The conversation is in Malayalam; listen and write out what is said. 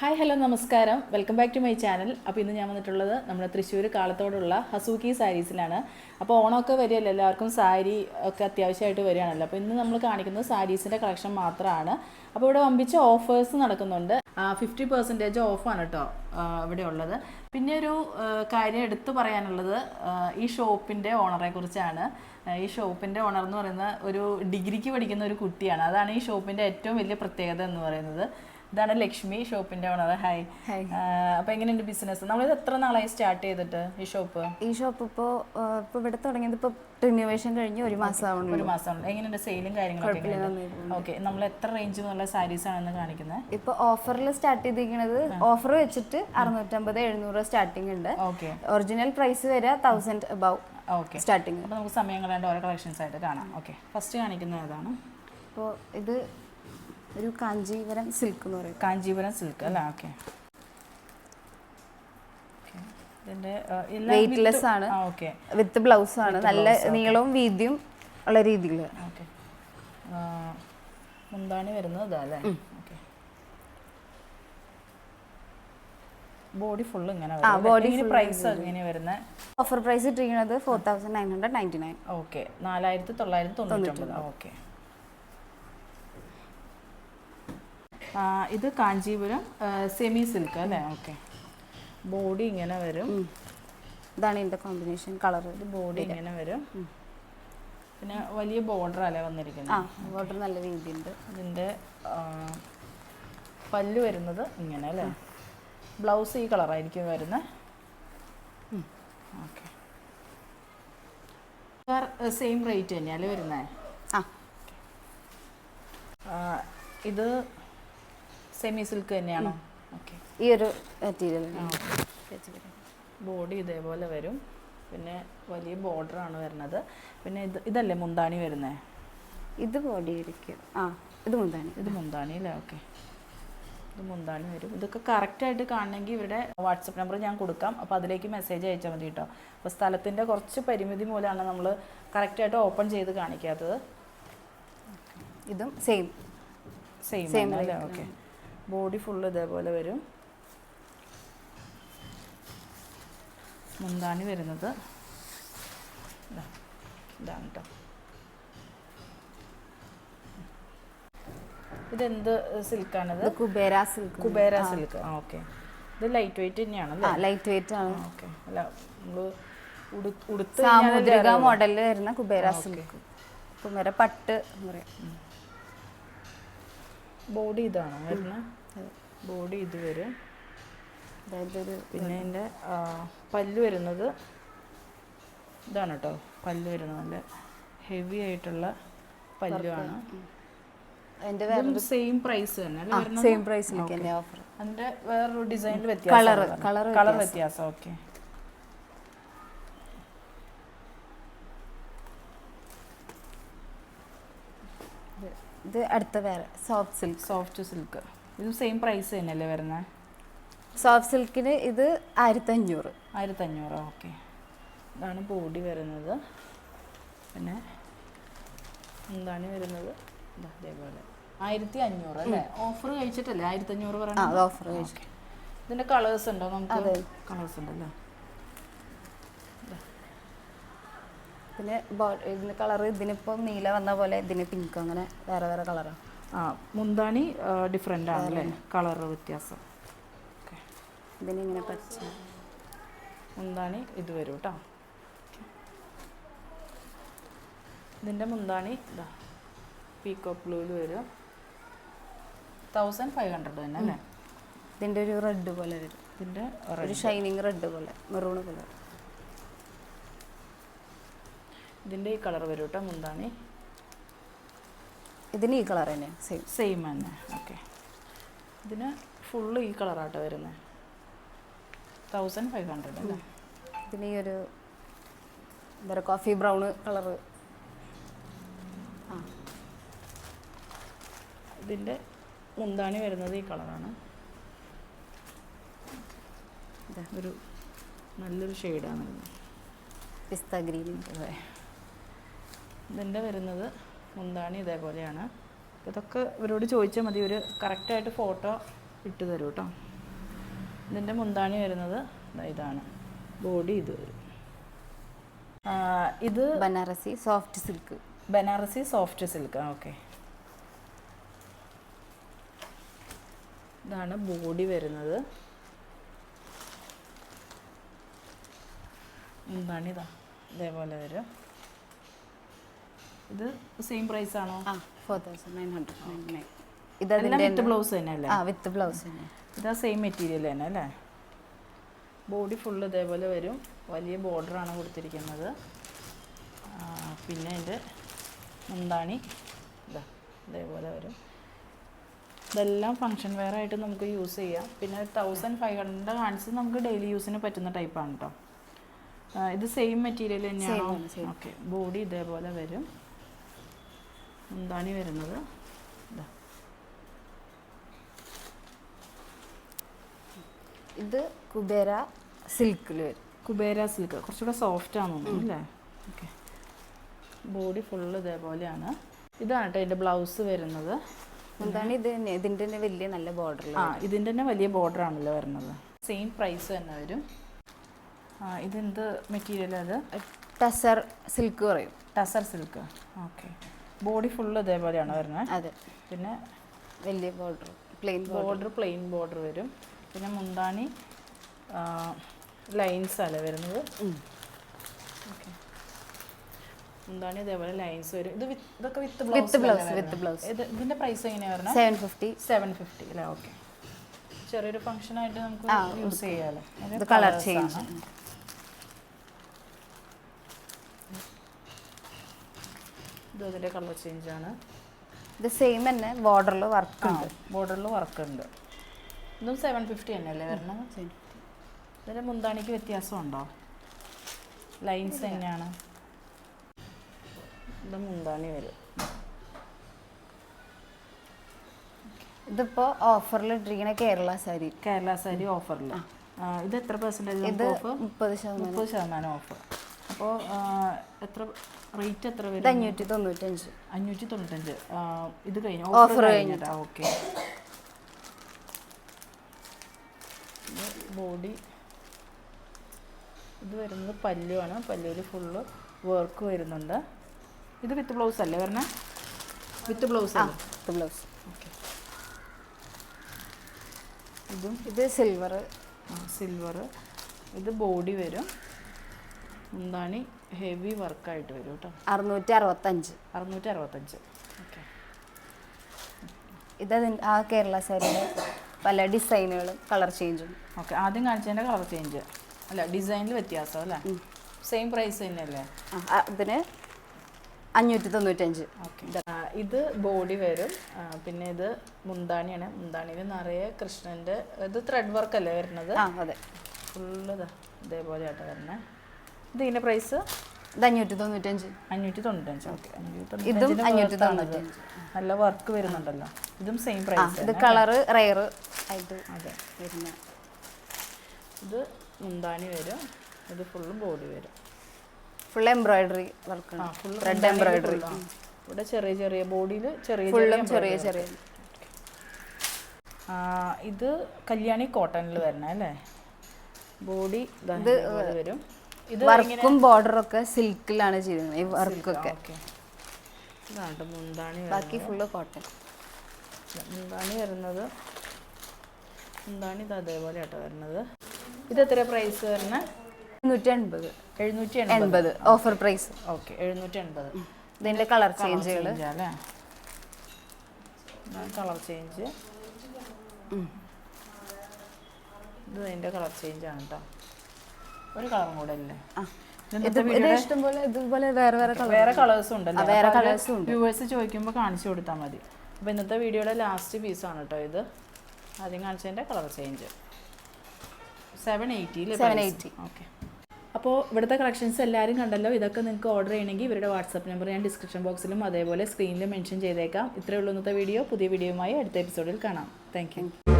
ഹായ് ഹലോ നമസ്കാരം. Welcome back to my channel അപ്പോൾ ഇന്ന് ഞാൻ വന്നിട്ടുള്ളത് നമ്മുടെ തൃശ്ശൂർ കാലത്തോടുള്ള ഹസൂക്കി സാരീസിലാണ്. അപ്പോൾ ഓണമൊക്കെ വരികയല്ലോ? എല്ലാവർക്കും സാരി ഒക്കെ അത്യാവശ്യമായിട്ട് വരികയാണല്ലോ. അപ്പോൾ ഇന്ന് നമ്മൾ കാണിക്കുന്നത് സാരീസിന്റെ കളക്ഷൻ മാത്രമാണ്. അപ്പോൾ ഇവിടെ വമ്പിച്ച ഓഫേഴ്സ് നടക്കുന്നുണ്ട്. ഫിഫ്റ്റി പെർസെന്റേജ് ഓഫാണ് കേട്ടോ ഇവിടെ ഉള്ളത്. പിന്നെ ഒരു കാര്യം എടുത്തു പറയാനുള്ളത് ഈ ഷോപ്പിന്റെ ഓണറെ കുറിച്ചാണ്. ഈ ഷോപ്പിന്റെ ഓണർ എന്ന് പറയുന്ന ഒരു ഡിഗ്രിക്ക് പഠിക്കുന്ന ഒരു കുട്ടിയാണ്. അതാണ് ഈ ഷോപ്പിന്റെ ഏറ്റവും വലിയ പ്രത്യേകത എന്ന് പറയുന്നത്. ഇതാണ് ലക്ഷ്മി ഷോപ്പിന്റെ ഓണർ ഹായ്. അപ്പൊ എങ്ങനെയുണ്ട് ബിസിനസ് നമ്മൾ എത്ര നാളായി സ്റ്റാർട്ട് ചെയ്തിട്ട് ഈ ഷോപ്പ് ഈ ഷോപ്പ് ഇപ്പോ ഇപ്പൊ ഇവിടെ തുടങ്ങിയത് ഇപ്പൊ റിന്യൂവേഷൻ കഴിഞ്ഞ് ഒരു മാസം ഒരു മാസം എങ്ങനെയുണ്ട് സെയിലും കാര്യങ്ങളൊക്കെ ഓക്കെ നമ്മൾ എത്ര റേഞ്ച് എന്നുള്ള സാരീസ് ആണെന്ന് കാണിക്കുന്നത് ഇപ്പൊ ഓഫറിൽ സ്റ്റാർട്ട് ചെയ്തിരിക്കുന്നത് ഓഫർ വെച്ചിട്ട് അറുന്നൂറ്റമ്പത് എഴുന്നൂറ് സ്റ്റാർട്ടിംഗ് ഉണ്ട്. ഓക്കെ ഒറിജിനൽ പ്രൈസ് വരെ തൗസൻഡ് അബവ് ഓക്കെ സ്റ്റാർട്ടിങ് അപ്പൊ നമുക്ക് സമയം കളയേണ്ട ഓരോ കളക്ഷൻസ് ആയിട്ട് കാണാം. ഓക്കെ ഫസ്റ്റ് കാണിക്കുന്നത് ഏതാണ്? ഇപ്പോൾ ഇത് ഒരു കാഞ്ചീപുരം സിൽക്ക് എന്ന് പറയും. കാഞ്ചീപുരം സിൽക്ക് അല്ല? ഓക്കെ. വെയിറ്റ്ലെസ് ആണ്. വിത്ത് ബ്ലൗസ് ആണ്. നല്ല നീളവും വീതിയും ഉള്ള രീതിയിൽ മുന്താണി വരുന്നത് അല്ലേ? ബോഡി ഫുൾ ഇങ്ങനെ ബോഡി പ്രൈസ് എങ്ങനെ വരുന്നത് ഓഫർ പ്രൈസ് ഇട്ടിരിക്കുന്നത് four thousand nine hundred ninety nine okay. നാലായിരത്തി തൊള്ളായിരത്തി തൊണ്ണൂറ്റൊമ്പത്. ഓക്കെ. ഇത് കാഞ്ചീപുരം സെമി സിൽക്ക് അല്ലേ? ഓക്കെ ബോഡി ഇങ്ങനെ വരും. ഇതാണ് ഇതിന്റെ കോമ്പിനേഷൻ കളർ ഇത് ബോഡി ഇങ്ങനെ വരും. പിന്നെ വലിയ ബോർഡർ അല്ലേ വന്നിരിക്കുന്നത്? ആ ബോർഡർ നല്ല വീതിയുണ്ട് ഇതിന്റെ പല്ല് വരുന്നത് ഇങ്ങനെ അല്ലേ? ബ്ലൗസ് ഈ കളറായിരിക്കും വരുന്നത് ഓക്കെ സെയിം റേറ്റ് തന്നെയല്ലേ വരുന്നത് ആ ഇത് സെമി സിൽക്ക് തന്നെയാണോ? ഓക്കെ ഈ ഒരു മെറ്റീരിയൽ ബോഡി ഇതേപോലെ വരും. പിന്നെ വലിയ ബോർഡറാണ് വരുന്നത്. പിന്നെ ഇത് ഇതല്ലേ മുന്താണി വരുന്നത് ഇത് ബോഡി ഇരിക്കും. ആ ഇത് മുന്താണി. ഇത് മുന്താണി അല്ലേ? ഓക്കെ ഇത് മുന്താണി വരും. ഇതൊക്കെ കറക്റ്റായിട്ട് കാണണമെങ്കിൽ ഇവരുടെ വാട്സപ്പ് നമ്പർ ഞാൻ കൊടുക്കാം. അപ്പോൾ അതിലേക്ക് മെസ്സേജ് അയച്ചാൽ മതി കേട്ടോ അപ്പോൾ സ്ഥലത്തിന്റെ കുറച്ച് പരിമിതി മൂലമാണ് നമ്മൾ കറക്റ്റായിട്ട് ഓപ്പൺ ചെയ്ത് കാണിക്കാത്തത്. ഇതും സെയിം സെയിം Same അല്ലേ? ഓക്കെ ബോഡി ഫുള്ള് ഇതേപോലെ വരും. മുന്താണി വരുന്നത്. ഇതാ, ഇതാണ് കേട്ടോ ഇതെന്ത് സിൽക്കാണിത്? കുബേര സിൽക്ക്. കുബേര സിൽക്ക്. ആ ഓക്കെ. ഇത് ലൈറ്റ് വെയിറ്റ് തന്നെയാണ് ലൈറ്റ് വെയിറ്റ് ആണ്. ഓക്കെ. അല്ല നമ്മൾ ഉടുത്ത് സാമുദ്രിക മോഡലിൽ വരുന്ന കുബേര സിൽക്ക്. കുബേര പട്ട് എന്ന് പറയും. ബോഡി ഇതാണോ വരുന്നത്? ബോഡി ഇത് വരും. അതായത് ഒരു പിന്നെ അതിന്റെ പല്ല് വരുന്നത് ഇതാണ് കേട്ടോ പല്ല് വരുന്നത് നല്ല ഹെവി ആയിട്ടുള്ള പല്ലുമാണ് അതിന്റെ സെയിം പ്രൈസ് തന്നെ സെയിം പ്രൈസിലേക്ക് തന്നെ ഓഫർ അതിന്റെ വേറൊരു ഡിസൈനിൽ വ്യത്യാസം കളർ കളർ വ്യത്യാസം. ഓക്കെ ഇത് അടുത്ത വേറെ സോഫ്റ്റ് സിൽക്ക് സോഫ്റ്റ് സിൽക്ക് ഇത് സെയിം പ്രൈസ് തന്നെയല്ലേ വരുന്നത് സോഫ്റ്റ് സിൽക്കിന് ഇത് ആയിരത്തി അഞ്ഞൂറ് ആയിരത്തി അഞ്ഞൂറ് ഓക്കെ ഇതാണ് ബോഡി വരുന്നത്. പിന്നെ എന്താണ് വരുന്നത്? അതേപോലെ ആയിരത്തി അഞ്ഞൂറ് അല്ലേ? ഓഫർ കഴിച്ചിട്ടല്ലേ? ആയിരത്തി അഞ്ഞൂറ് പറയുന്നത് ഓഫർ കഴിച്ചു. ഇതിന്റെ കളേഴ്സ് ഉണ്ടോ നമുക്ക്? അതെ. കളേഴ്സ് ഉണ്ടല്ലോ. പിന്നെ ഇതിന്റെ ഇതിന് കളർ ഇതിനിപ്പം നീല വന്ന പോലെ ഇതിന് പിങ്ക് അങ്ങനെ വേറെ വേറെ കളറാണ് ആ മുന്താണി ഡിഫറെന്റ് ആണല്ലേ കളർ വ്യത്യാസം. ഓക്കെ പച്ച. മുന്താണി ഇത് വരും കേട്ടോ ഇതിന്റെ മുന്താണി ഇതാ. പീക്കോ ബ്ലൂവിൽ വരും. തൗസൻഡ് ഫൈവ് ഹൺഡ്രഡ് തന്നെ അല്ലേ? ഇതിന്റെ ഒരു റെഡ് പോലെ വരും. ഇതിന്റെ ഒരു ഷൈനിങ് റെഡ് പോലെ മെറൂൺ കളർ. ഇതിന്റെ ഈ കളർ വരും കേട്ടോ മുന്താണി. ഇതിന് ഈ കളർ തന്നെ സെയിം സെയിം തന്നെ ഓക്കെ ഇതിന് ഫുള്ള് ഈ കളറാട്ടോ വരുന്നത് തൗസൻഡ് ഫൈവ് ഹൺഡ്രഡ് അല്ലേ? ഇതിന് ഈ ഒരു എന്താ പറയുക കോഫി ബ്രൗൺ കളർ ആ. ഇതിന്റെ മുന്താണി വരുന്നത് ഈ കളറാണ്. ഒരു നല്ലൊരു ഷെയ്ഡാണ് പിസ്ത ഗ്രീൻ. അതെ. ഇതിന്റെ വരുന്നത് മുന്താണി ഇതേപോലെയാണ്. ഇതൊക്കെ ഇവരോട് ചോദിച്ചാൽ മതി. ഒരു കറക്റ്റായിട്ട് ഫോട്ടോ ഇട്ട് തരും കേട്ടോ ഇതിന്റെ മുന്താണി വരുന്നത് ഇതാണ്. ബോഡി ഇത് വരും. ഇത് Banarasi soft silk Banarasi soft silk okay ഇതാണ് ബോഡി വരുന്നത്. എന്താണ് ഇതാ ഇതേപോലെ വരും. ഇത് സെയിം പ്രൈസ് ആണോ? ആ four thousand nine hundred ninety nine with blouse തന്നെ. അല്ലേ? ആ വിത്ത് ബ്ലൗസ് തന്നെ. ഇതാ സെയിം മെറ്റീരിയൽ തന്നെ അല്ലേ? ബോഡി ഫുള്ള് ഇതേപോലെ വരും. വലിയ ബോർഡറാണ് കൊടുത്തിരിക്കുന്നത്. പിന്നെ അതിന്റെ മുന്താണി. ഇതാ ഇതേപോലെ വരും. ഇതെല്ലാം ഫങ്ഷൻ വെയർ ആയിട്ട് നമുക്ക് യൂസ് ചെയ്യാം. പിന്നെ തൗസൻഡ് ഫൈവ് ഹൺഡ്രഡ് കാണിച്ചത് നമുക്ക് ഡെയിലി യൂസിന് പറ്റുന്ന ടൈപ്പാണ് കേട്ടോ ഇത് സെയിം മെറ്റീരിയൽ തന്നെയാണ്? ഓക്കെ ബോഡി ഇതേപോലെ വരും. മുന്താണി വരുന്നത്? ഇതാ കുബേര സിൽക്കിൽ വരും. കുബേര സിൽക്ക്. കുറച്ചുകൂടെ സോഫ്റ്റ് ആണെന്ന് അല്ലേ? ഓക്കെ. ബോഡി ഫുള്ള് ഇതേപോലെയാണ്. ഇതാണ് കേട്ടോ ഇതിന്റെ ബ്ലൗസ് വരുന്നത്. എന്താണ് ഇത്? ഇതിന്റെ തന്നെ വലിയ നല്ല ബോർഡർ ആ ഇതിന്റെ തന്നെ വലിയ ബോർഡർ ആണല്ലോ വരുന്നത്. സെയിം പ്രൈസ് തന്നെ വരും. ആ ഇതെന്ത് മെറ്റീരിയൽ അത് ടസർ സിൽക്ക് പറയും. Tussar silk. Okay. Body full ഇതേപോലെയാണ് വരുന്നത് അതെ. പിന്നെ വലിയ border plain border. Plain border വരും. പിന്നെ മുന്താണി ലൈൻസ് അല്ലേ വരുന്നത്? ഓക്കെ. മുന്താണി ഇതേപോലെ ലൈൻസ് വരും. ഇത് ഇതൊക്കെ വിത്ത് വിത്ത് ബ്ലൗസ് വിത്ത് ബ്ലൗസ്. ഇത് ഇതിന്റെ പ്രൈസ് എങ്ങനെയാ വരുന്നത് സെവൻ ഫിഫ്റ്റി. സെവൻ ഫിഫ്റ്റി അല്ലേ? ഓക്കെ. ചെറിയൊരു ഫംഗ്ഷൻ ആയിട്ട് നമുക്ക് യൂസ് ചെയ്യാമല്ലോ കളർ ചേഞ്ച്. ഇത് അതിന്റെ കളർ ചേഞ്ച് ആണ്. ഇത് സെയിം തന്നെ ബോർഡറിൽ വർക്ക് ഉണ്ട്. ബോർഡറിൽ വർക്ക് ഉണ്ട്. ഇതും സെവൻ ഫിഫ്റ്റി തന്നെ അല്ലേ വരണം ഇതിന്റെ മുന്താണിക്ക് വ്യത്യാസമുണ്ടോ? ലൈൻസ് തന്നെയാണ് ഇത് മുന്താണി വരും. ഇതിപ്പോ ഓഫറിൽ ഇട്ടിരിക്കുന്ന കേരള സാരി. കേരള സാരി ഓഫറിൽ ഇത് എത്ര പെർസെന്റേജ് ഇത് മുപ്പത് ശതമാനം. മുപ്പത് ശതമാനം ഓഫ് അപ്പോൾ എത്ര റേറ്റ് എത്ര വരും? അഞ്ഞൂറ്റി തൊണ്ണൂറ്റഞ്ച്. അഞ്ഞൂറ്റി തൊണ്ണൂറ്റഞ്ച്. ഇത് കഴിഞ്ഞു? ഓഫർ കഴിഞ്ഞിട്ടാ? ഓക്കെ. ബോഡി ഇത് വരുന്നത് പല്ലുവാണ്. പല്ലുവിൽ ഫുള്ള് വർക്ക് വരുന്നുണ്ട്. ഇത് വിത്ത് ബ്ലൗസ് അല്ലേ വരണേ? With blouse with blouse okay ഇതും ഇത് സിൽവർ സിൽവർ ഇത് ബോഡി വരും. മുന്താണി ഹെവി വർക്കായിട്ട് വരും കേട്ടോ. അറുന്നൂറ്റി അറുപത്തഞ്ച് അറുന്നൂറ്റി അറുപത്തഞ്ച് ഓക്കെ ഇത് ആ കേരള സാരിയുടെ പല ഡിസൈനുകളും കളർ ചേഞ്ചും ഓക്കെ ആദ്യം കാണിച്ചതിന്റെ കളർ ചേഞ്ച് അല്ല ഡിസൈനിൽ വ്യത്യാസം അല്ലേ? സെയിം പ്രൈസ് തന്നെയല്ലേ? അതിന് അഞ്ഞൂറ്റി തൊണ്ണൂറ്റഞ്ച്. ഓക്കെ ഇത് ബോഡി വരും. പിന്നെ ഇത് മുന്താണിയാണ്. മുന്താണിയിൽ നിറയെ കൃഷ്ണന്റെ ഇത് ത്രെഡ് വർക്ക് അല്ലേ വരുന്നത്? അതെ. ഫുള്ള് ഇതേപോലെ വരുന്നത് ഇത് ഇതിന്റെ പ്രൈസ് ഇത് അഞ്ഞൂറ്റി തൊണ്ണൂറ്റഞ്ച് അഞ്ഞൂറ്റി തൊണ്ണൂറ്റഞ്ച് ഓക്കെ. ഇതും അഞ്ഞൂറ്റി തൊണ്ണൂറ്റഞ്ച്. നല്ല വർക്ക് വരുന്നുണ്ടല്ലോ. ഇതും സെയിം പ്രൈസ് ഇത് കളർ റയർ ആയിട്ട് അതെ. വരുന്ന. ഇത് മുന്താണി വരും. ഇത് ഫുള്ളും ബോഡി വരും. Full embroidery work red thread embroidery ഇവിടെ ചെറിയ ചെറിയ ബോഡിയിൽ ചെറിയ ഫുള്ളും ചെറിയ ചെറിയ. ഇത് കല്യാണി കോട്ടണിൽ വരണേ അല്ലേ? ബോഡി ഇത് വരും. വർക്കും ബോർഡറും ഒക്കെ സിൽക്കിലാണ് ചെയ്തിരുന്നത് ഈ വർക്കൊക്കെ. മുന്താണി ബാക്കി ഫുള്ള് കോട്ടൺ. മുന്താണി വരുന്നത്. മുന്താണി ഇത് അതേപോലെ ആട്ടോ വരുന്നത്. ഇത് എത്ര പ്രൈസ് വരുന്നത്? എഴുന്നൂറ്റി എൺപത്. എഴുന്നൂറ്റി എൺപത് ഓഫർ പ്രൈസ് ഓക്കെ എഴുന്നൂറ്റി എൺപത് ഇതിന്റെ കളർ ചേഞ്ചുകൾ ചേഞ്ച് കളർ ചേഞ്ച് ഇത് അതിന്റെ കളർ ചേഞ്ച് ആണ് കേട്ടോ ഒരു കളറും കൂടെ അല്ലേ ഇഷ്ടംപോലെ ഇതുപോലെ വേറെ വേറെ കളർ വേറെ കളേഴ്സും ഉണ്ടല്ലോ? ആ, വേറെ colours ഉണ്ട്. വ്യൂവേഴ്സ് ചോദിക്കുമ്പോൾ കാണിച്ചു കൊടുത്താൽ മതി. അപ്പോൾ ഇന്നത്തെ വീഡിയോയുടെ ലാസ്റ്റ് പീസ് ആണ് കേട്ടോ ഇത്. ആദ്യം കാണിച്ചതിന്റെ കളർ ചേഞ്ച് സെവൻ എയ്റ്റിയിൽ 780. ഓക്കെ അപ്പോൾ ഇവിടുത്തെ കളക്ഷൻസ് എല്ലാവരും കണ്ടല്ലോ? ഇതൊക്കെ നിങ്ങൾക്ക് ഓർഡർ ചെയ്യണമെങ്കിൽ ഇവരുടെ വാട്സപ്പ് നമ്പർ ഞാൻ ഡിസ്ക്രിപ്ഷൻ ബോക്സിലും അതേപോലെ സ്ക്രീനിലും മെൻഷൻ ചെയ്തേക്കാം. ഇത്രയുള്ള ഉള്ളൂ ഇന്നത്തെ വീഡിയോ. പുതിയ വീഡിയോയുമായി അടുത്ത എപ്പിസോഡിൽ കാണാം. Thank you